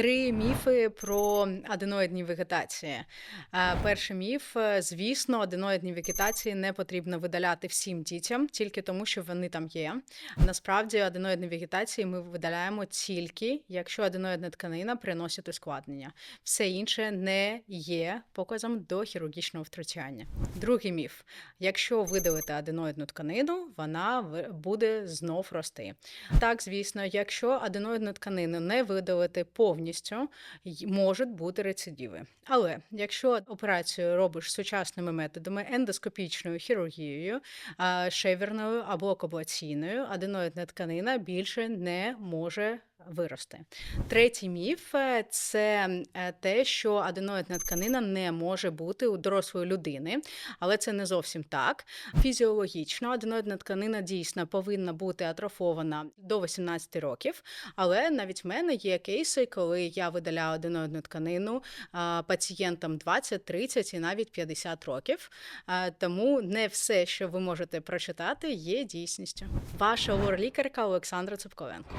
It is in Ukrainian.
Три міфи про аденоїдні вегетації. Перший міф, е, звісно, аденоїдні вегетації не потрібно видаляти всім дітям тільки тому, що вони там є. Насправді, аденоїдні вегетації ми видаляємо тільки, якщо аденоїдна тканина приносить ускладнення. Все інше не є показом до хірургічного втручання. Другий міф: якщо видалити аденоїдну тканину, вона буде знов рости. Так, звісно, якщо аденоїдну тканину не видалити повністю, й- можуть бути рецидиви. Але якщо операцію робиш сучасними методами, ендоскопічною хірургією, шеверною або коблаційною, аденоїдна тканина більше не може вирости. Третій міф е, це е, те, що аденоїдна тканина не може бути у дорослої людини, але це не зовсім так. Фізіологічно аденоїдна тканина дійсно повинна бути атрофована до 18 років. Але навіть в мене є кейси, коли я видаляю аденоїдну тканину пацієнтам 20, 30 і навіть 50 років. Тому не все, що ви можете прочитати, є дійсністю. Ваша лор-лікарка Олександра Цепковенко.